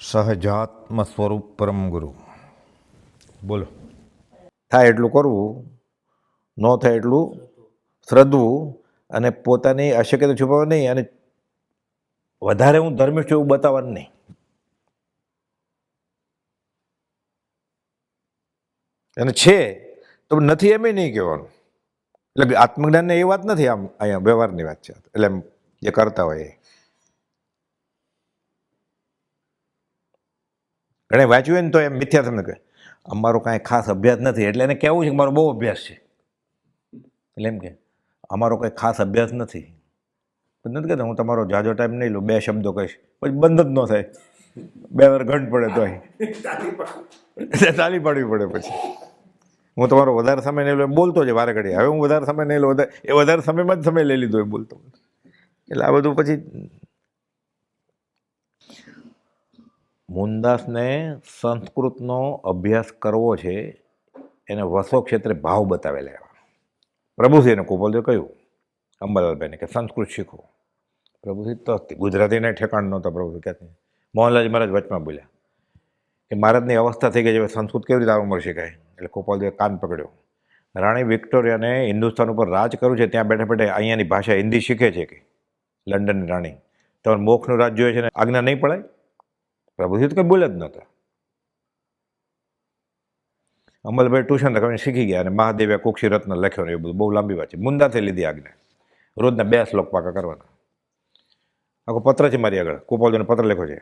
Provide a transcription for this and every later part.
સહજાત્મ સ્વરૂપ પરમ ગુરુ. બોલો. થાય એટલું કરવું, ન થાય એટલું શ્રદ્ધવું અને પોતાની અશક્યતા છુપાવવા નહીં અને વધારે હું ધર્મિષ્ઠ છું એવું બતાવવાનું નહીં. અને છે, તો નથી એમ નહીં કહેવાનું. એટલે આત્મજ્ઞાનને એ વાત નથી આમ અહીંયા વ્યવહારની વાત છે. એટલે એમ જે કરતા હોય એ. ઘણે વાંચ્યું ને તો એમ મિથ્યા તમને કહે. અમારો કાંઈ ખાસ અભ્યાસ નથી, એટલે એને કહેવું છે કે મારો બહુ અભ્યાસ છે. એટલે એમ કે અમારો કંઈ ખાસ અભ્યાસ નથી. નથી કહેતા, હું તમારો જાજો ટાઈમ નહીં લઉં, બે શબ્દો કહીશ. પછી બંધ જ ન થાય. બે વાર ઘંટ પડે તોય. તાલી પાડવી પડે પછી. હું તમારો વધારે સમય નહીં લઉં, બોલતો જ વારે ઘડી હવે હું વધારે સમય નહીં લઉં, વધારે એ વધારે સમયમાં જ સમય લઈ લીધો એ બોલતો. એટલે આ બધું પછી મુનદાસને સંસ્કૃતનો અભ્યાસ કરવો છે, એને વસો ક્ષેત્રે ભાવ બતાવેલા એવા. પ્રભુસિંહને કુપલદેવ કહ્યું, અંબાલાલભાઈને કે સંસ્કૃત શીખો. પ્રભુસિંહ તો ગુજરાતીને ઠેકાણ નહોતા પ્રભુસિંહ ક્યાંથી મોહનલાલજી મહારાજ વચમાં બોલ્યા કે મહારાજની અવસ્થા થઈ ગઈ છે સંસ્કૃત કેવી રીતે આવવા મળશે કાંઈ એટલે ગોપાલદેવે કાન પકડ્યો. રાણી વિક્ટોરિયાને હિન્દુસ્તાન ઉપર રાજ કર્યું છે, ત્યાં બેઠા બેઠા અહીંયાની ભાષા હિન્દી શીખે છે કે? લંડનની રાણી. તમારે મોક્ષનું રાજ જોઈએ છે ને? આજ્ઞા નહીં પડાય? પ્રભુજી તો કંઈ બોલે જ નહોતા. અમલભાઈ ટ્યુશન રખાવીને શીખી ગયા અને મહાદેવે કુક્ષી રત્ન લખ્યો ને એ બધું. બહુ લાંબી વાત છે. મુંદાથી લીધી આજ્ઞા. રોજના બે શ્લોક પાકા કરવાના. આખો પત્ર છે મારી આગળ. ગોપાલજીનો પત્ર લખ્યો છે.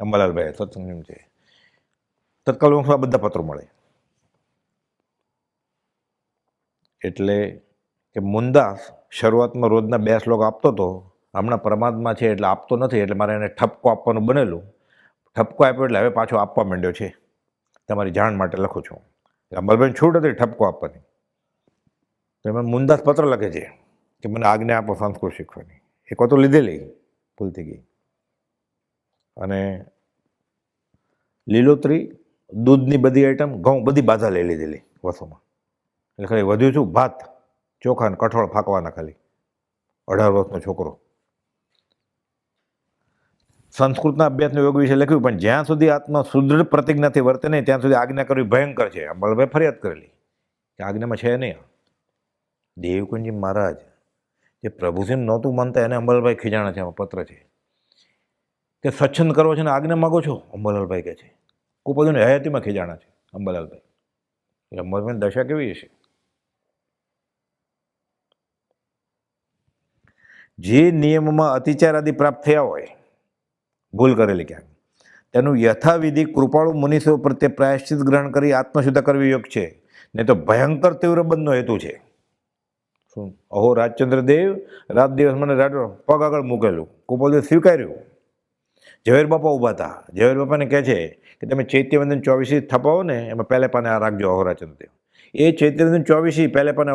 અંબાલાલભાઈ સત્સંગ છે. તત્કાલ વંશમાં બધા પત્રો મળે. એટલે કે મુંદાસ શરૂઆતમાં રોજના બે શ્લોક આપતો હતો હમણાં પરમાત્મા છે એટલે આપતો નથી, એટલે મારે એને ઠપકો આપવાનું બનેલું. ઠપકો આપ્યો એટલે હવે પાછો આપવા માંડ્યો છે. તમારી જાણ માટે લખું છું. અમલબેન છૂટ હતી ઠપકો આપવાની. તો એમાં મુંદાસ પત્ર લખે છે કે મને આજ્ઞા આપો, સંસ્કૃત શીખવાની. એક તો લીધેલી ભૂલતી ગઈ. અને લીલોતરી, દૂધની બધી આઈટમ ઘઉં, બધી બાધા લઈ લીધેલી વસોમાં એટલે ખાલી વધ્યું છું ભાત ચોખા અને કઠોળ ફાંકવાના ખાલી. અઢાર વર્ષનો છોકરો. સંસ્કૃતના અભ્યાસનો યોગ વિશે લખ્યું, પણ જ્યાં સુધી આત્મા સુદૃઢ પ્રતિજ્ઞાથી વર્તે નહીં, ત્યાં સુધી આજ્ઞા કરવી ભયંકર છે. અંબલભાઈ ફરિયાદ કરેલી કે આજ્ઞામાં છે નહીં દેવકુંજી મહારાજ, જે પ્રભુસિંહ નહોતું માનતા, એને અંબલભાઈ ખીજાણા છે પત્ર છે. કે સ્વચ્છંદ કરવો છે ને આજ્ઞા માગો છો? અંબલાલભાઈ કહે છે. કુપદોની હયાતીમાં ખીજાણા છે, અંબલાલભાઈ. એટલે અંબલભાઈની દશા કેવી હશે? જે નિયમમાં અતિચાર આદિ પ્રાપ્ત થયા હોય ભૂલ કરેલી ક્યાંક. તેનું યથાવિધિ કૃપાળુ મુનિષો પ્રત્યે પ્રાયશ્ચિત ગ્રહણ કરી આત્મશુદ્ધ કરવી યોગ છે. નહીં તો ભયંકર તીવ્ર બંધનો હેતુ છે. શું? અહો રાજચંદ્ર દેવ રાત દિવસ મને રાડો પગ આગળ મૂકેલું, કુપોલદેવ સ્વીકાર્યું. ઝવેર બાપા ઊભા હતા. ઝવેર બાપાને કહે છે કે તમે ચૈત્યવંદન ચોવીસી થપાવો ને, એમાં પહેલે પાને આ રાખજો અહો દેવ એ ચૈત્યવંદન ચોવીસી પહેલે પાને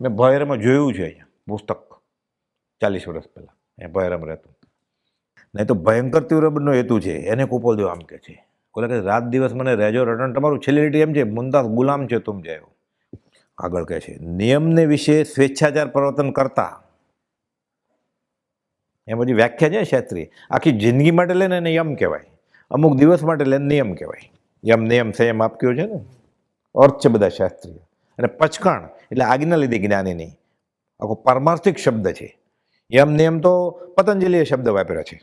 મેં ભયરમાં જોયું છે અહીંયા, પુસ્તક. ચાલીસ વર્ષ પહેલાં. અહીંયા ભૈરમ રહેતું. નહીં તો ભયંકર તીવ્ર હેતુ છે, એને કુપોલદેવ આમ કે છે. બોલે કે રાત દિવસ મને રહેજો રટણ, તમારું છેલ્લી લીટી એમ છે મુંદાસ ગુલામ છે, તુમ જાય આગળ કહે છે, નિયમને વિશે સ્વેચ્છાચાર પ્રવર્તન કરતા. એ પછી વ્યાખ્યા છે શાસ્ત્રી આખી જિંદગી માટે લઈને એને યમ કહેવાય. અમુક દિવસ માટે લઈને નિયમ કહેવાય. યમ, નિયમ, સંયમ આપ્યો છે ને? અર્થ છે બધા શાસ્ત્રીય અને પચકાણ, એટલે આજ્ઞા લીધી જ્ઞાનીની. આખો પારમાર્થિક શબ્દ છે. યમ, નિયમ તો પતંજલિએ શબ્દ વાપર્યો છે.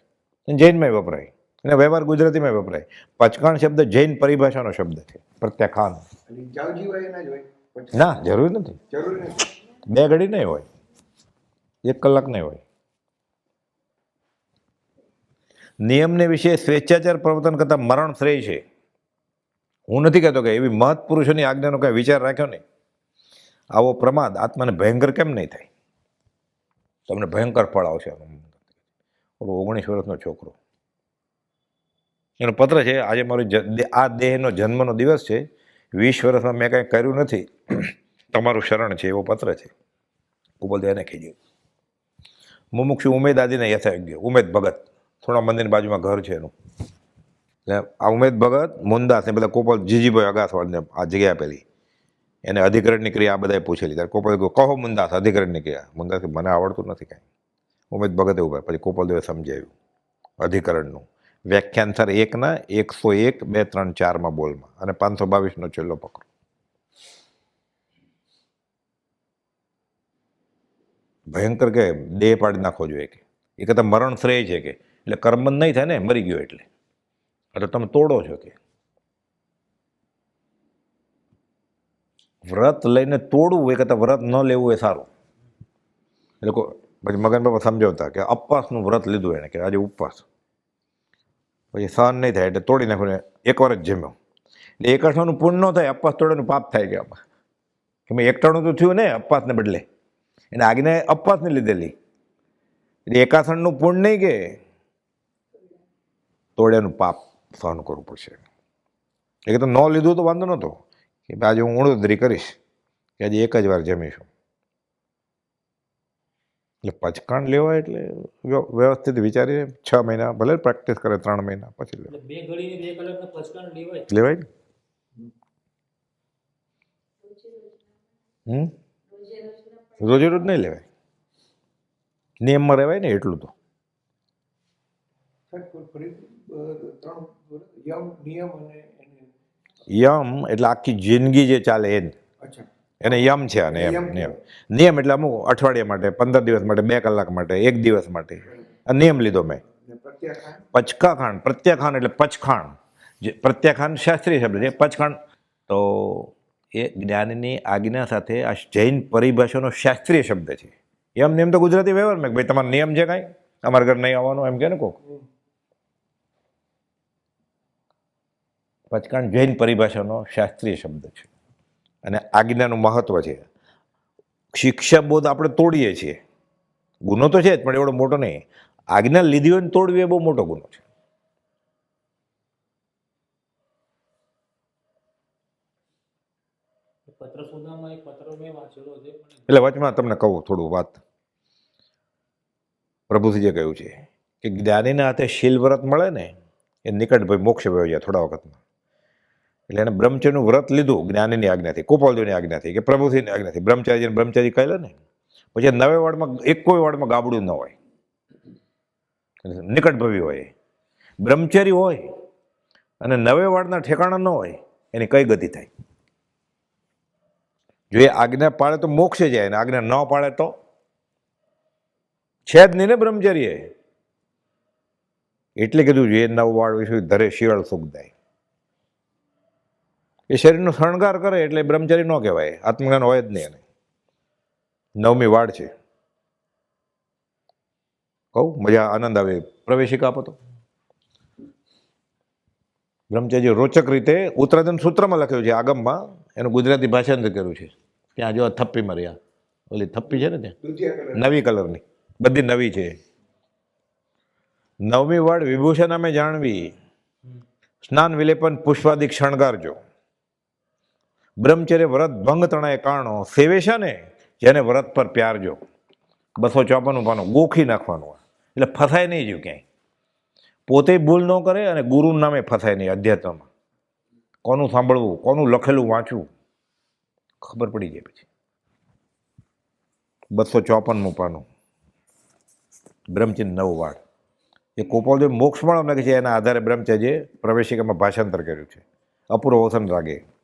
જૈનમાં વપરાય. અને વ્યવહાર ગુજરાતીમાં વપરાય. પચકાણ શબ્દ જૈન પરિભાષાનો શબ્દ છે પ્રત્યાખાન. ના જરૂર નથી. જરૂરી બે ઘડી નહીં હોય. એક કલાક નહીં હોય. નિયમને વિશે સ્વેચ્છાચાર પ્રવર્તન કરતાં મરણ શ્રેય છે. હું નથી કહેતો કે એવી મહત્પુરુષોની આજ્ઞાનો કાંઈ વિચાર રાખ્યો નહીં. આવો પ્રમાદ આત્માને ભયંકર કેમ નહીં થાય? તમને ભયંકર ફળ આવશે ઓલો ઓગણીસ વર્ષનો છોકરો. એનો પત્ર છે, આજે મારો આ દેહનો જન્મનો દિવસ છે, વીસ વર્ષમાં મેં કાંઈ કર્યું નથી. તમારું શરણ છે, એવો પત્ર છે. કુબલદેવ એને ખીજ્યું મુમુક્ષુ ઉમેદ આદિને યથાયોગ્ય ઉમેદ ભગત. થોડા મંદિરની બાજુમાં ઘર છે એનું. એટલે આ ઉમેદ ભગત, મુંદાસ ને બધા કોપલ જીજીભાઈ અગાસવાળને આ જગ્યા આપેલી. એને અધિકરણની ક્રિયા આ બધાએ પૂછેલી. ત્યારે કોપલ કહો મુંદાસ અધિકરણની ક્રિયા. મુંદાસ મને આવડતું નથી કાંઈ. ઉમેદ ભગતે ઊભા. પછી કોપલદેવે સમજાવ્યું અધિકરણનું. વ્યાખ્યાન સર એકના એકસો એક બે ત્રણ ચારમાં બોલમાં. અને પાંચસો બાવીસનો છેલ્લો પકડો. ભયંકર કે દેહ પાડી નાખવો જોઈએ કે. એ કરતાં મરણ શ્રેય છે કે. એટલે કર્મબંધ નહીં થાય ને, મરી ગયો એટલે. એટલે તમે તોડો છો કે. વ્રત લઈને તોડવું એ કરતાં વ્રત ન લેવું એ સારું. એ લોકો પછી મગન બાપા સમજાવતા કે ઉપવાસનું વ્રત લીધું એને કે આજે ઉપવાસ. પછી સહન નહીં થાય એટલે તોડી નાખ્યું એકવાર જ જમ્યો. એટલે એકઠાનું પૂર્ણ ન થાય, અપવાસ તોડવાનું પાપ થાય કે આમાં. કે મેં એકટાણું તો થયું ને, અપવાસને બદલે. એને આજ્ઞા અપવાસને લીધેલી. એટલે એકાસણનું પૂર્ણ નહીં કે તોડ્યાનું પાપ સહન કરવું પડશે. એ તો ન લીધું તો વાંધો નહોતો. કે આજે હું ઉણોદરી કરીશ. કે આજે એક જ વાર જમીશું. એટલે પચકાણ લેવા એટલે વ્યવસ્થિત વિચારીને છ મહિના ભલે પ્રેક્ટિસ કરે ત્રણ મહિના પછી લેવાય. એટલે બે ઘડીને બે કલાકનો પચકાણ લેવાય લેવાય ને? હમ. રોજે રોજ નહીં લેવાય. નિયમમાં રહેવાય ને એટલું તો. યમ નિયમ અને એને યમ એટલે આખી જિંદગી જે ચાલે એ અચ્છા. એને યમ છે અને એમ નિયમ નિયમ એટલે અમુક અઠવાડિયા માટે પંદર દિવસ માટે બે કલાક માટે એક દિવસ માટે. આ નિયમ લીધો મેં. પચકાખાંડ પ્રત્યાખાંડ એટલે પચખાણ. જે પ્રત્યાખાંડ શાસ્ત્રીય શબ્દ છે પચખાણ. તો એ જ્ઞાનની આજ્ઞા સાથે આ જૈન પરિભાષાનો શાસ્ત્રીય શબ્દ છે. એમ નિયમ તો ગુજરાતી વ્યવહાર મેં ભાઈ તમારો નિયમ છે કાંઈ? અમારા ઘર નહીં આવવાનો એમ કે ને કોક? પચકાણ જૈન પરિભાષાનો શાસ્ત્રીય શબ્દ છે. અને આજ્ઞાનું મહત્ત્વ છે. શિક્ષાબોધ આપણે તોડીએ છીએ. ગુનો તો છે જ પણ એવડો મોટો નહીં. આજ્ઞા લીધી હોય ને તોડવી એ બહુ મોટો ગુનો છે. એટલે વચમાં તમને કહું થોડું વાત. પ્રભુજીએ કહ્યું છે કે જ્ઞાનીના હાથે શીલ વ્રત મળે ને એ નિકટ ભાઈ મોક્ષ વયો જાય થોડા વખતમાં. એટલે એને બ્રહ્મચર્યનું વ્રત લીધું, જ્ઞાનીની આજ્ઞાથી કોપાલદેવની આજ્ઞાથી, કે પ્રભુથીની આજ્ઞાથી. બ્રહ્મચારીને બ્રહ્મચારી કહે ને, પછી નવે વાડમાં એક કોઈ વાડમાં ગાબડું ન હોય. નિકટ ભવી હોય બ્રહ્મચારી હોય અને નવે વાડના ઠેકાણા ન હોય, એની કઈ ગતિ થાય? જો એ આજ્ઞા પાળે તો મોક્ષે જાય, અને આજ્ઞા ન પાળે તો? છે જ નહીં ને બ્રહ્મચર્ય એટલે કીધું, જે નવ વાળ વિશે ધરે શિયાળ સુખ થાય. એ શરીરનો શણગાર કરે એટલે બ્રહ્મચારી ન કહેવાય. આત્મજ્ઞાન હોય જ નહીં એને. નવમી વાડ છે. કહું મજા આનંદ આવે. પ્રવેશિકા આપો તો. બ્રહ્મચારી રોચક રીતે ઉત્તરાધન સૂત્રમાં લખ્યું છે આગમમાં. એનું ગુજરાતી ભાષાંતર કર્યું છે. ત્યાં જો થપ્પી મર્યા ઓલી થપ્પી છે ને ત્યાં? નવી કલરની. બધી નવી છે. નવમી વાડ વિભૂષણ અમે જાણવી. સ્નાન વિલેપન પુષ્પાદિક શણગારજો. બ્રહ્મચર્ય વ્રત ભંગ તણાય કારણો સેવે છે ને, જેને વ્રત પર પ્યારજો બસો ચોપન પાનું ગોખી નાખવાનું. એટલે ફસાય નહીં જો ક્યાંય. પોતે ભૂલ ન કરે અને ગુરુ નામે ફસાય નહીં અધ્યાત્મમાં. કોનું સાંભળવું, કોનું લખેલું વાંચવું? ખબર પડી જાય પછી. બસો ચોપનમું પાનું બ્રહ્મચર્ય નવ વાળ. એ ગોપાલદેવ મોક્ષમાં લખે છે, એના આધારે બ્રહ્મચર્યે પ્રવેશિકામાં ભાષાંતર કર્યું છે. અપૂર્વ વસન રાગે.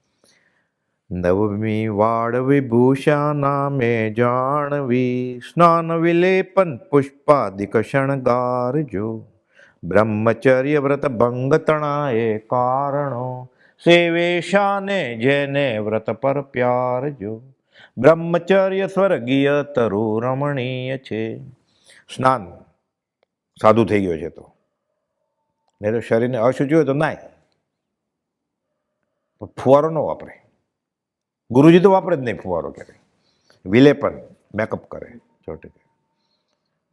નવમી વાડ વિભૂષા નામે જાણવી. સ્નાન વિલેપન પુષ્પાદિક શણગારજો બ્રહ્મચર્ય વ્રત ભંગ તણાએ કારણો. સેવેશાને જેને વ્રત પર પ્યારજો બ્રહ્મચર્ય સ્વર્ગીય તરુ રમણીય છે. સ્નાન સાદું થઈ ગયો છે તો. નહીં તો શરીરને અશુચિ હોય તો નાય. ફુવારો ન વાપરે. ગુરુજી તો વાપરે જ નહીં ફુવારો કરે વિલેપન મેકઅપ કરે ચોટી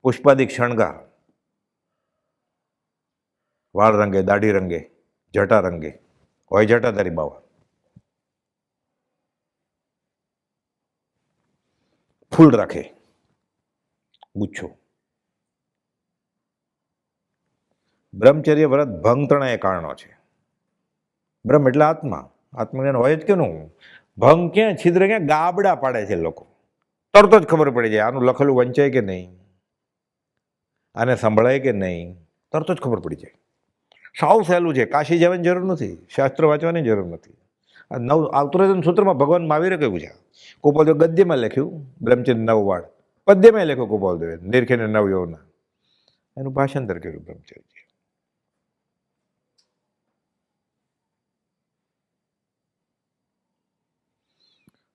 પુષ્પાદિક શણગાર. વાળ રંગે, દાઢી રંગે, જટા રંગે. હોય જટા તારી બાવા. ફૂલ રાખે. ગુચ્છો. બ્રહ્મચર્ય વ્રત ભંગ ત્રણેય કારણો છે. બ્રહ્મ એટલે આત્મા. આત્મજ્ઞાન હોય જ કે નું ભંગ ક્યાં, છિદ્ર ક્યાં? ગાબડા પાડે છે લોકો. તરત જ ખબર પડી જાય, આનું લખેલું વંચાય કે નહીં? આને સંભળાય કે નહીં? તરત જ ખબર પડી જાય. સાવ સહેલું છે. કાશી જવાની જરૂર નથી. શાસ્ત્ર વાંચવાની જરૂર નથી. આ નવ આવતરેજન સૂત્રમાં ભગવાન મહાવીરે કહ્યું છે. ગોપાલદેવ ગદ્યમાં લખ્યું, બ્રહ્મચંદ નવ વાળ પદ્યમાં લખ્યું, ગોપાલદેવે, નિરખેને નવ યૌના એનું ભાષાંતર કર્યું બ્રહ્મચર્ય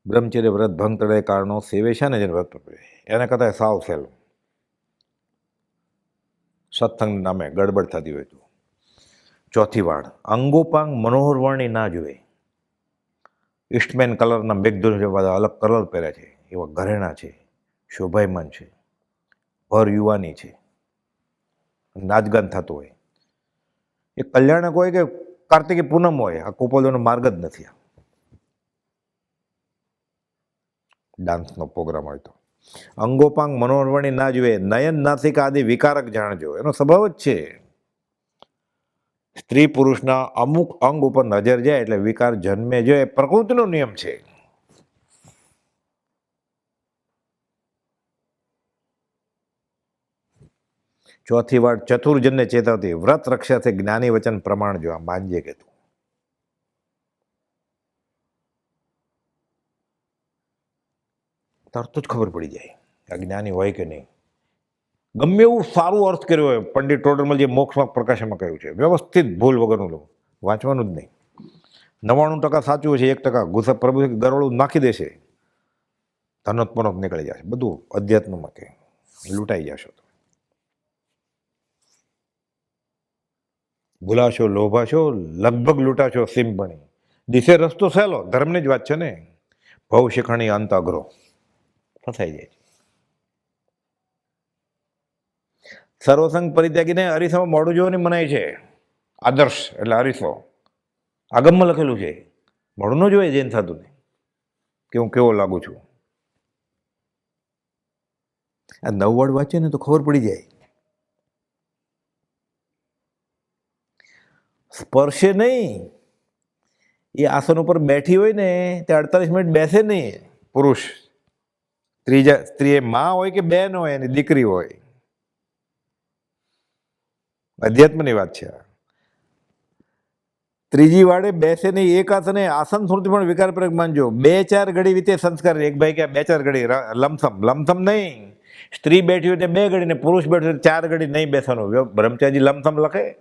બ્રહ્મચર્ય વ્રત, ભંગ તળે કારણો, સેવે છે ને જેને વ્રત પકડે એના કરતાં સાવ સહેલું. સત્સંગ નામે ગડબડ થતી હોય તો. ચોથી વાળ. અંગોપાંગ મનોહર વર્ણી ના જોઈએ ઈસ્ટમેન કલરના મેઘધુન બધા અલગ કલર પહેર્યા છે. એવા ઘરેણા છે. શોભાયમાન છે. ભર યુવાની છે. નાચગાન થતું હોય. એ કલ્યાણક હોય કે કાર્તિકી પૂનમ હોય? આ કુપોલોનો માર્ગ જ નથી આ. ડાન્સનો પ્રોગ્રામ હોય તો. અંગોપાંગ મનોરવણી ના જોઈએ નયન નાસિક આદિ વિકારક જાણજો. એનો સ્વભાવ જ છે. સ્ત્રી પુરુષના અમુક અંગ ઉપર નજર જાય એટલે વિકાર જન્મે જો એ પ્રકૃતિનો નિયમ છે. ચોથી વાર ચતુર્જનને ચેતવતી, વ્રત રક્ષાથી જ્ઞાની વચન પ્રમાણ જોવા માનજે કે કહેતું તરત જ ખબર પડી જાય આ જ્ઞાની હોય કે નહીં. ગમે એવું સારું અર્થ કર્યો હોય, પંડિત ટોડરમલ જે મોક્ષમાં પ્રકાશમાં કહ્યું છે, વ્યવસ્થિત ભૂલ વગરનું લો વાંચવાનું જ નહીં. નવ્વાણું ટકા સાચું છે, એક ટકા ગુસ્સા પ્રભુ ગરોળું નાખી દેશે ધનોત નીકળી જશે, બધું અધ્યાત્મમાં કે લૂંટાઈ જશો તમે ભૂલાશો, લોભાશો, લગભગ લૂંટાશો સિંપણી દિશે રસ્તો સહેલો, ધર્મની જ વાત છે ને? ભવ શિખણી અંત અઘરો. ફસાઈ જાય છે. સર્વસંગ પરિત્યાગીને અરીસામાં મોડું જોવાની મનાય છે. આદર્શ એટલે અરીસો આગમમાં લખેલું છે. મોડું ન જોઈએ જૈન થતું ને કે હું કેવો લાગુ છું. આ નવ વર્ડ વાંચે ને તો ખબર પડી જાય. સ્પર્શે નહીં. એ આસન ઉપર બેઠી હોય ને તે અડતાલીસ મિનિટ બેસે નહીં પુરુષ. ત્રીજા સ્ત્રી માં હોય કે બેન હોય એની દીકરી હોય? અધ્યાત્મની વાત છે. ત્રીજી વાડે બેસે નહીં એક આસને આસન સ્મૃતિ પણ વિકાર પ્રયોગ માનજો. બે ચાર ઘડી વિતે સંસ્કાર એક ભાઈ કે બે ચાર ઘડી લમસમ લમસમ નહીં. સ્ત્રી બેઠી હોય તે બે ઘડી ને પુરુષ બેઠો હોય ચાર ઘડી નહીં બેસવાનું. બ્રહ્મચારી લમસમ લખે?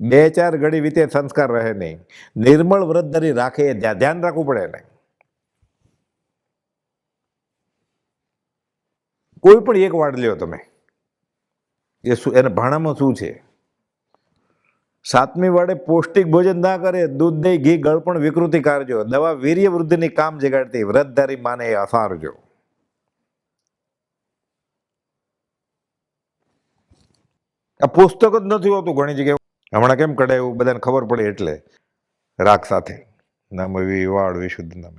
બે ચાર ઘડી વિતે સંસ્કાર રહે નહીં. નિર્મળ વ્રત ધરી રાખે. ધ્યાન રાખવું પડે એને. કોઈ પણ એક વાડ લ્યો તમે. એ શું એને ભાણામાં શું છે? સાતમી વાડે પૌષ્ટિક ભોજન ના કરે, દૂધ દહીં, ઘી, ગળપણ, વિકૃતિ કારજો. દવા વીર્ય વૃદ્ધિની કામ જગાડતી વ્રતધારી માને એ અસારજો આ પુસ્તક જ નથી હોતું ઘણી જગ્યાએ. હમણાં કેમ કઢાયું? બધાને ખબર પડે એટલે. રાગ સાથે. નામ વિવાડ વિશુદ્ધ નામ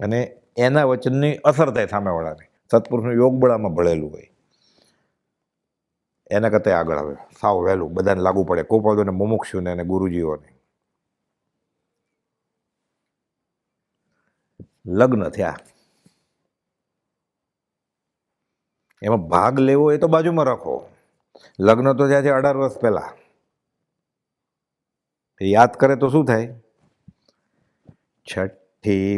અને એના વચનની અસર થાય સામેવાળાને. સત્પુરુષનું યોગ બળામાં ભળેલું હોય. એના કરતાં આગળ આવે. સાવ વહેલું. બધાને લાગુ પડે. કોપાદોને મુમુક્ષુને અને ગુરુજીઓને. લગ્ન થયા. એમાં ભાગ લેવો એ તો બાજુમાં રાખો. લગ્ન તો થયા છે અઢાર વર્ષ પહેલા. યાદ કરે તો શું થાય? છઠ્ઠી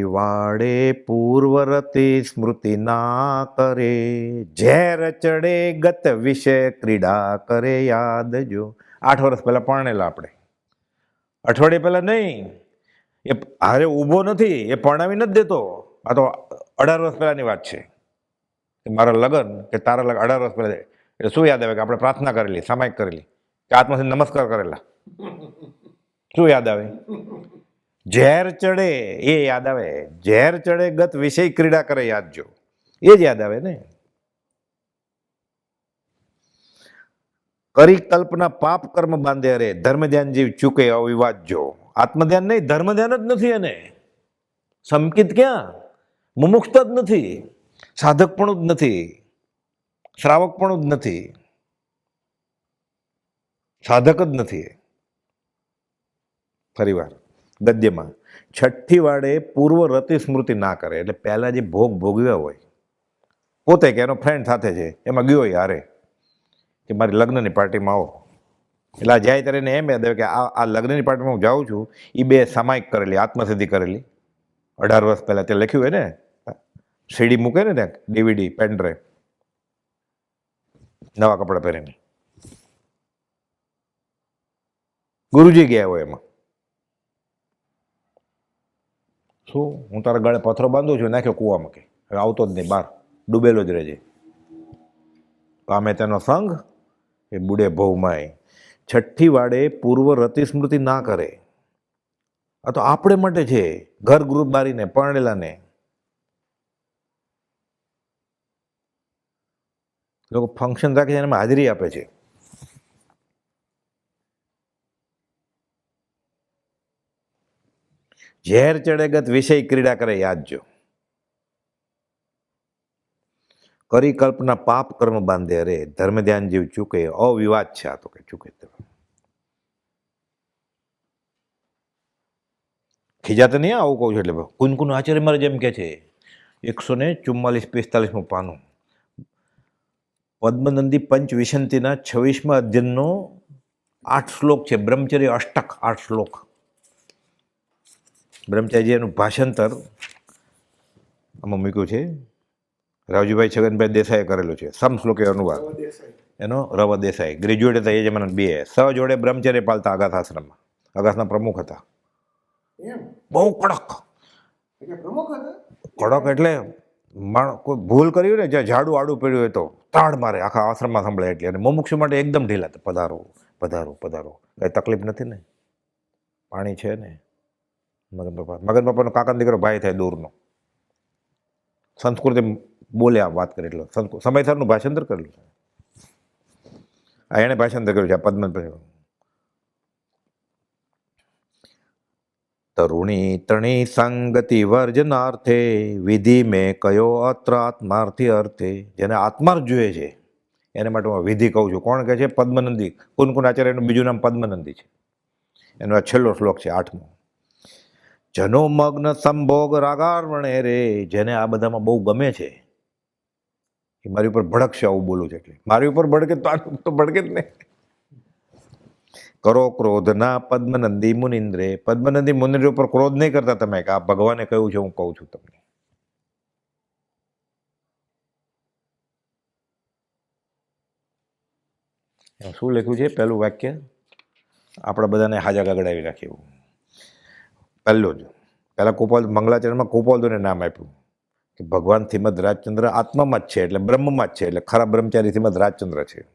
વાડે પૂર્વરતી સ્મૃતિ ના કરે. ઝેર ચડે ગત વિશે ક્રીડા કરે યાદ જો. આઠ વર્ષ પહેલા પરણેલા આપણે. અઠવાડિયે પહેલા નહીં. એ હારે ઊભો નથી, એ પરણાવી નથી દેતો. આ તો અઢાર વર્ષ પહેલાની વાત છે. મારા લગ્ન, કે તારા લગ્ન, અઢાર વર્ષ પહેલા. એટલે શું યાદ આવે કે આપણે પ્રાર્થના કરેલી, સામાયિક કરેલી, કે આત્માથી નમસ્કાર કરેલા? શું યાદ આવે? ઝેર ચડે એ યાદ આવે. ઝેર ચડે ગત વિષય ક્રીડા કરે, યાદ જો. એ જ યાદ આવે ને. કરી કલ્પના પાપ કર્મ બાંધે અરે ધર્મ ધ્યાન જીવ ચૂકે અવિવાદ જો. આત્મધ્યાન નહીં ધર્મ ધ્યાન જ નથી એને. સમકિત ક્યાં? મુમુક્ષતા જ નથી. સાધકપણું જ નથી. શ્રાવકપણું જ નથી. સાધક જ નથી. ફરીવાર ગદ્યમાં, છઠ્ઠી વાળે પૂર્વ રતિ સ્મૃતિ ના કરે. એટલે પહેલાં જે ભોગ ભોગવ્યા હોય, પોતે કે એનો ફ્રેન્ડ સાથે છે, એમાં ગયો હારે, કે મારી લગ્નની પાર્ટીમાં આવો. એટલે આ જાય ત્યારે એમ યાદ આવે કે આ આ લગ્નની પાર્ટીમાં હું જાઉં છું એ બે સામાયિક કરેલી, આત્મસિદ્ધિ કરેલી. અઢાર વર્ષ પહેલાં તે લખ્યું હોય ને, સીડી મૂકે ને ત્યાં, ડીવીડી પેનડ્રાઈવ નવા કપડાં પહેરીને. ગુરુજી ગયા હોય એમાં. શું હું તારા ગળે પથ્થરો બાંધું છું, નાખ્યો કૂવામાં કે. હવે આવતો જ નહીં બહાર ડૂબેલો જ રહેજે. પામે તેનો સંગ, એ બુડે ભવમાય છઠ્ઠી વાડે પૂર્વ રતિ સ્મૃતિ ના કરે. આ તો આપણે માટે છે. ઘર ગ્રુપ બારીને, પરણેલાને. લોકો ફંક્શન રાખે છે એમાં હાજરી આપે છે. ઝેર ચડેગત વિષય ક્રીડા કરે, યાદ જો. કરી કલ્પના પાપ કર્મ બાંધે, અરે ધર્મ ધ્યાન જીવ ચૂકે, અવિવાદ છે આ તો કે ચૂકે તમે ખીજાતે નહીં આવું કહું છું એટલે કુનકુન આચાર્ય મારે જેમ કે છે, એકસો ને ચુમ્માલીસ પિસ્તાલીસમું પાનું. પદ્મનંદી પંચ વિશંતિના છવ્વીસમાં અધ્યયનનો આઠ શ્લોક છે, બ્રહ્મચર્ય અષ્ટક આઠ શ્લોક. બ્રહ્મચારીજી એનું ભાષાંતર આમાં મૂક્યું છે. રાવજીભાઈ છગનભાઈ દેસાઈએ કરેલું છે. સમ શ્લોકે અનુવાદ. એનો રવ દેસાઈ. ગ્રેજ્યુએટ હતા એ જમાના બે. સ જોડે બ્રહ્મચર્ય પાલતા આગાથ આશ્રમમાં. આગાથના પ્રમુખ હતા. બહુ કડક. કડક એટલે માણ કોઈ ભૂલ કરી હોય ને જ્યાં ઝાડુ આડું પડ્યું હોય તો તાણ મારે આખા આશ્રમમાં સંભળાય એટલે. અને મુમુક્ષુ માટે એકદમ ઢીલા હતા. પધારો પધારો પધારો. કંઈ તકલીફ નથી ને? પાણી છે ને? મગન પપ્પા. મગન પપ્પાનો કાકા દીકરો ભાઈ થાય દૂરનો. સંસ્કૃતિ બોલે આ વાત કરી એટલે. સમયસરનું ભાષાંતર કરેલું છે. આ એણે ભાષાંતર કર્યું છે, આ પદ્મ તરુણી તણી સંગતિ વર્જનાર્થે, વિધિ મેં કયો અત્ર આત્માર્થી અર્થે. જેને આત્માર્થ જોઈએ છે, એને માટે હું વિધિ કહું છું. કોણ કહે છે? પદ્મનંદી. કુનકુન આચાર્યનું બીજું નામ પદ્મનંદી છે. એનો આ છેલ્લો શ્લોક છે, આઠમો. જનો મગ્ન સંભોગ રાગારવણે રે, જેને આ બધામાં બહુ ગમે છે. એ મારી ઉપર ભડકશે આવું બોલું છે એટલે. મારી ઉપર ભડકે તો ઉપર તો ભડકે જ નહીં. કરો ક્રોધના પદ્મનંદી મુનિન્દ્રે. પદ્મનંદી મુનિન્દ્ર ઉપર ક્રોધ નહીં કરતા તમે. કે આ ભગવાને કહ્યું છે, હું કહું છું તમને. શું લખ્યું છે? પહેલું વાક્ય. આપણા બધાને હાજા ગગડાવી રાખે એવું પહેલું જ. પહેલાં કોપાલ મંગલાચરણમાં કુપાલદોને નામ આપ્યું. કે ભગવાન શ્રીમદ રાજચંદ્ર આત્મામાં જ છે એટલે બ્રહ્મમાં જ છે એટલે ખરા બ્રહ્મચારી શ્રીમદ રાજચંદ્ર છે.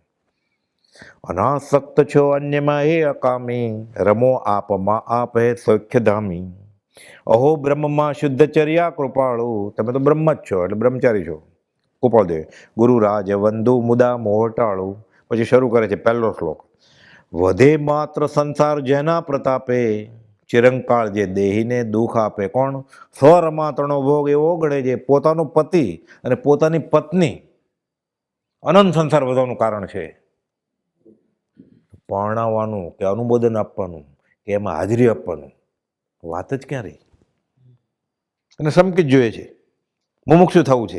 અનાસક્ત છો અન્યમાં એ અકામી, રમો આપમાં આપ હે સૌખ્યધામી અહો બ્રહ્મમાં શુદ્ધચર્યા કૃપાળુ. તમે તો બ્રહ્મ જ છો એટલે બ્રહ્મચારી છો. કૃપાળદેવ ગુરુરાજ વંદુ મુદા મોહટાળુ. પછી શરૂ કરે છે પહેલો શ્લોક. વધે માત્ર સંસાર જેના પ્રતાપે ચિરંકાળ જે દેહીને દુઃખ આપે કોણ? સ્વરમાત્રનો ભોગ એવો ઓગળે છે પોતાનો પતિ અને પોતાની પત્ની અનંત સંસાર વધવાનું કારણ છે. પરણાવવાનું કે અનુમોદન આપવાનું કે એમાં હાજરી આપવાનું. વાત જ ક્યાં રહી? અને જ જોઈએ છે. મુમુક્ષુ થવું છે.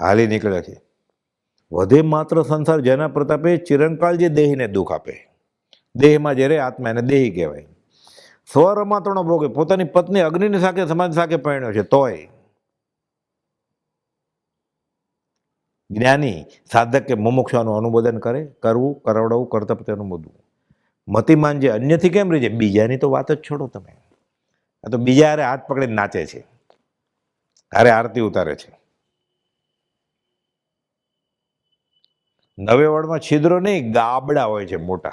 હાલી નીકળે છે. વધે માત્ર સંસાર જેના પ્રતાપે ચિરંકાળ જે દેહીને દુઃખ આપે. દેહમાં જ્યારે આત્મા એને દેહી કહેવાય. સ્વરમાત્રનો ભોગે પોતાની પત્ની અગ્નિની સાથે સમાજ સાથે પરણ્યો છે, તોય જ્ઞાની સાધક કે મુમુક્ષાનું અનુમોદન કરે, કરવું, કરાવડાવવું કર્તવ્યનું બધું મતિમાન જે અન્યથી કેમ રહી છે? બીજાની તો વાત જ છોડો તમે. આ તો બીજા હારે હાથ પકડીને નાચે છે. હારે આરતી ઉતારે છે. નવે વળમાં છિદ્રો નહીં, ગાબડા હોય છે મોટા.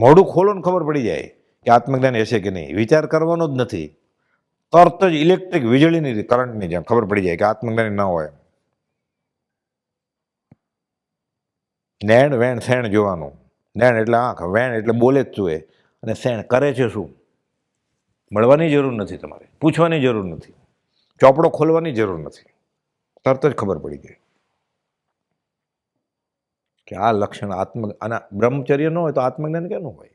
મોઢું ખોલો ને ખબર પડી જાય કે આત્મજ્ઞાન હશે કે નહીં. વિચાર કરવાનો જ નથી. તરત જ ઇલેક્ટ્રિક વીજળીની કરંટની જેમ ખબર પડી જાય કે આત્મજ્ઞાની ન હોય નેણ, વેણ શેણ જોવાનું. નેણ એટલે આંખ, વેણ એટલે બોલે જ તું એ? અને શેણ કરે છે શું? મળવાની જરૂર નથી તમારે. પૂછવાની જરૂર નથી. ચોપડો ખોલવાની જરૂર નથી. તરત જ ખબર પડી ગઈ કે આ લક્ષણ આત્મ આના બ્રહ્મચર્ય ન હોય તો આત્મજ્ઞાન કેનું હોય?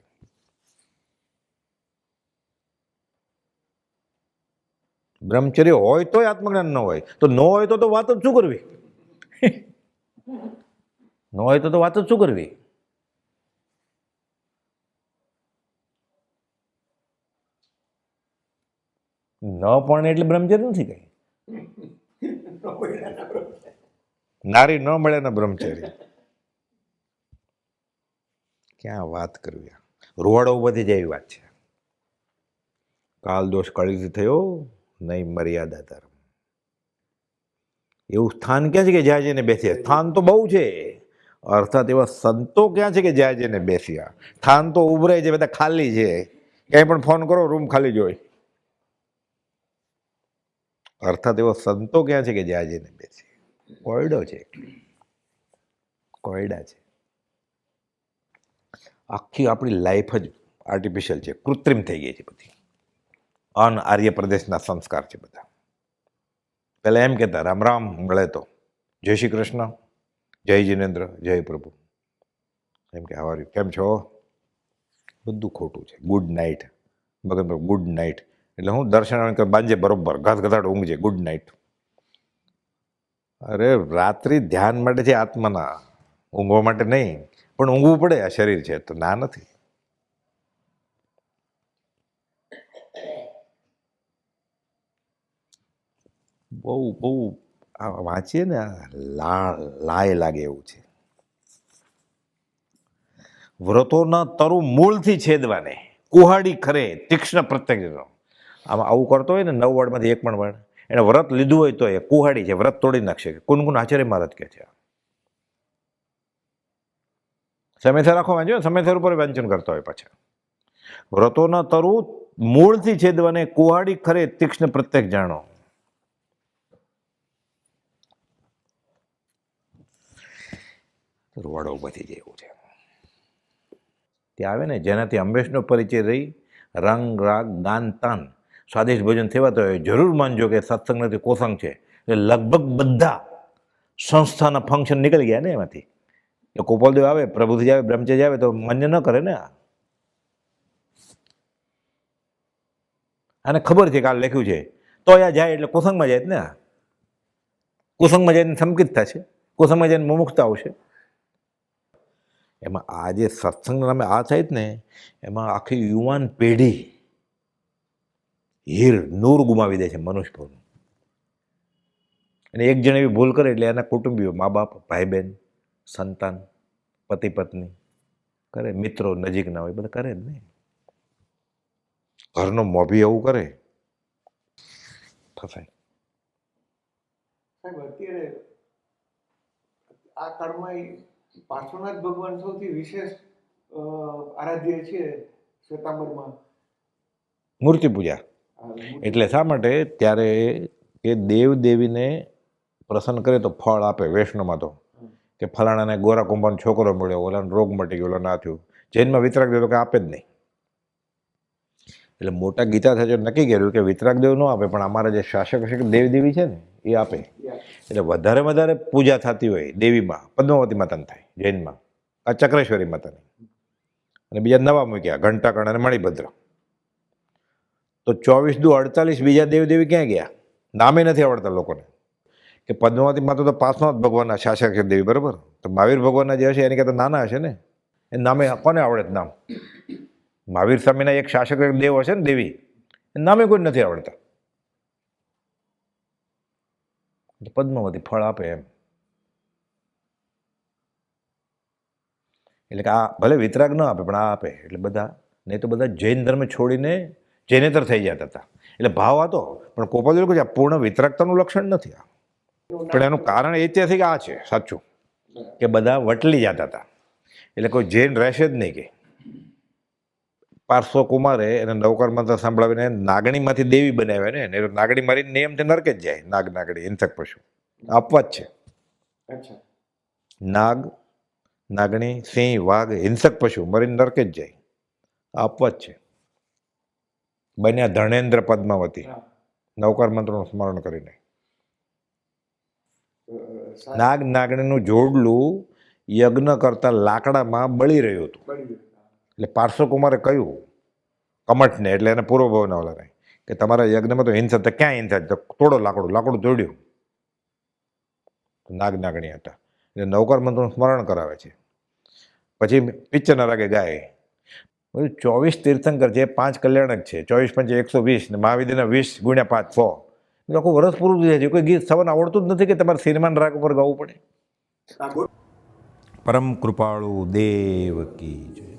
બ્રહ્મચર્ય હોય તોય આત્મજ્ઞાન ન હોય. તો ન હોય તો તો વાત જ શું કરવી? ન હોય તો તો વાત જ શું કરવી? ન પણ એટલે બ્રહ્મચર્ય નથી કઈ. નારી ન મળે ને બ્રહ્મચર્ય. ક્યાં વાત કરવી? રૂવાડો બધી જેવી વાત છે. કાલ દોષ કળીથી થયો, નહીં મર્યાદા ધર્મ. એવું સ્થાન ક્યાં છે કે જ્યાં જઈને બેસીએ? સ્થાન તો બહુ છે. અર્થાત એવા સંતો ક્યાં છે કે જ્યાં જઈને બેસ્યા સ્થાન તો ઉભરાય છે, બધા ખાલી છે. ક્યાંય પણ ફોન કરો, રૂમ ખાલી જોઈ અર્થાત એવો સંતો ક્યાં છે કે જ્યાં જઈને બેસી કોયડો છે. કોયડા છે. આખી આપણી લાઈફ જ આર્ટિફિશિયલ છે, કૃત્રિમ થઈ ગઈ છે બધી. અન આર્ય પ્રદેશના સંસ્કાર છે બધા. પહેલાં એમ કહેતા, રામ રામ, મળે તો. જય શ્રી કૃષ્ણ, જય જીનેન્દ્ર, જય પ્રભુ. એમ કે હાવાર્યું કેમ છો? બધું ખોટું છે. Good night Magan good night એટલે હું દર્શન આવે કે બાંજે બરોબર ઘાત ઘટાડ ઊંઘજે ગુડ નાઇટ અરે, રાત્રિ ધ્યાન માટે છે આત્માના ઊંઘવા માટે નહીં પણ ઊંઘવું પડે આ શરીર છે, તો ના નથી. બહુ બહુ આ વાંચીએ ને લા, લાય લાગે એવું છે. વ્રતોના તરુ મૂળથી છેદવાને. કુહાડી ખરે, તીક્ષ્ણ પ્રત્યક્ષ. આમાં આવું કરતો હોય ને, નવ વર્ડમાંથી એક પણ વર્ડ એને વ્રત લીધું હોય તો એ કુહાડી છે, વ્રત તોડી નાખશે. કુનકુન આચાર્ય મહારાજ કહે છે સમયસર રાખો વાંચ્યો સમયસર ઉપર વાંચન કરતા હોય પાછા. વ્રતોના તરુ મૂળથી છેદવાને કુહાડી ખરે તીક્ષ્ણ પ્રત્યેક જાણો. રૂવાડો બધી જાય એવું છે. તે આવે ને જેનાથી અંબેશનો પરિચય રહી, રંગ, રાગ, ગાન, તાન, સ્વાદિષ્ટ ભોજન સેવાતો હોય જરૂર માનજો કે સત્સંગ નથી કોસંગ છે. એટલે લગભગ બધા સંસ્થાના ફંક્શન નીકળી ગયા ને એમાંથી. એ ગોપાલદેવ આવે પ્રભુથી આવે, બ્રહ્મચર્ય આવે, તો માન્ય ન કરે ને આને ખબર છે કે આ લખ્યું છે. તો અહીંયા જાય એટલે કુસંગમાં જાય ને કુસંગમાં જઈને સંકિત થશે. કુસંગમાં જઈને મુમુખતા આવશે. એમાં આ જે સત્સંગના નામે આ થાય ને, એમાં આખી યુવાન પેઢી હીર નૂર ગુમાવી દે છે મનુષ્યનું અને એક જણ એવી ભૂલ કરે એટલે એના કુટુંબીઓ, મા બાપ, ભાઈ બહેન સંતાન પતિ પત્ની. કરે મિત્રો નજીકના હોય બધા કરે જ ને. ઘરનો મોભી એવું કરે. ફસાય સાહેબ અત્યારે આ કાળમાં પાર્શ્વનાથ ભગવાન સૌથી વિશેષ આરાધ્ય છે શ્વેતાંબરમાં. મૂર્તિ પૂજા. એટલે શા માટે? ત્યારે એ દેવ દેવીને પ્રસન્ન કરે તો ફળ આપે વૈષ્ણવમાં તો. કે ફલાણાને ગોરા કુંભાનો છોકરો મળ્યો ઓલાને રોગ મટી ગયો, ઓલા ના થયું. જૈનમાં વિતરાગ દેવ તો કે આપે જ નહીં. એટલે મોટા ગીતા સાહેબ નક્કી કર્યું કે વિતરાગ દેવ ન આપે, પણ અમારા જે શાસક છે કે દેવી છે ને, એ આપે. એટલે વધારે વધારે પૂજા થતી હોય દેવીમાં, પદ્માવતી માતાને થાય, જૈનમાં, આ ચક્રેશ્વરી માતાની. અને બીજા નવા મૂક્યા, ઘંટાકણ અને મણિભદ્ર. તો ચોવીસ દુ અડતાલીસ બીજા દેવદેવી ક્યાં ગયા? નામે નથી આવડતા લોકોને. કે પદ્માવતી માતા તો પાસનાથ ભગવાનના શાસક છે દેવી બરાબર? તો મહાવીર ભગવાનના જે હશે એની કરતાં નાના હશે ને? એ નામે કોને આવડે નામ? મહાવીર સ્વામીના એક શાસક દેવ હશે ને દેવી, એ નામે કોઈ નથી આવડતા. પદ્માવતી ફળ આપે એમ. એટલે કે આ ભલે વિતરાગ ન આપે, પણ આ આપે. એટલે બધા, નહીં તો બધા જૈન ધર્મ છોડીને જૈનેતર થઈ જતા હતા. એટલે ભાવ હતો, પણ કોપાલ પૂર્ણ વિતરાગતાનું લક્ષણ નથી આ. પણ એનું કારણ ઐતિહાસિક આ છે સાચું. કે બધા વટલી જતા હતા. એટલે કોઈ જૈન રહેશે જ નહીં કે. પાર્શ્વ કુમારે એને નવકાર મંત્ર સાંભળાવીને નાગણીમાંથી દેવી બનાવ્યા ને નહીં નાગણી મારી નિયમથી નરકે જ જાય નાગ નાગણી હિંસક પશુ. અપવાદ છે. નાગ નાગણી સિંહ વાઘ હિંસક પશુ મરીને નરકે જ જાય. આપવા જ છે. બન્યા ધર્ણેન્દ્ર પદ્માવતી. નવકાર મંત્રનું સ્મરણ કરીને. નાગ નાગણીનું જોડલું યજ્ઞ કરતા લાકડામાં બળી રહ્યું હતું. એટલે પાર્શ્વકુમારે કહ્યું કમટને એટલે એને પૂર્વ ભાવના ઓલાને કે તમારા યજ્ઞમાં તો હિંસા તો ક્યાં હિંસા તો તોડો લાકડું લાકડું તોડ્યું. નાગ નાગણી હતા. એટલે નવકાર મંત્રનું સ્મરણ કરાવે છે. પછી પિક્ચરના રાગે ગાય બધું ચોવીસ તીર્થંકર છે પાંચ કલ્યાણક છે ચોવીસ પંચે એકસો વીસ ને મહાવિદ્યના વીસ ગુણ્યા પાંચ સો. એટલે આખું વરસ પૂરું થઈ જાય છે. કોઈ ગીત સવન આવડતું જ નથી કે તમારે સિનેમાન રાગ ઉપર ગાવું પડે. પરમ કૃપાળુ દેવ કી જય.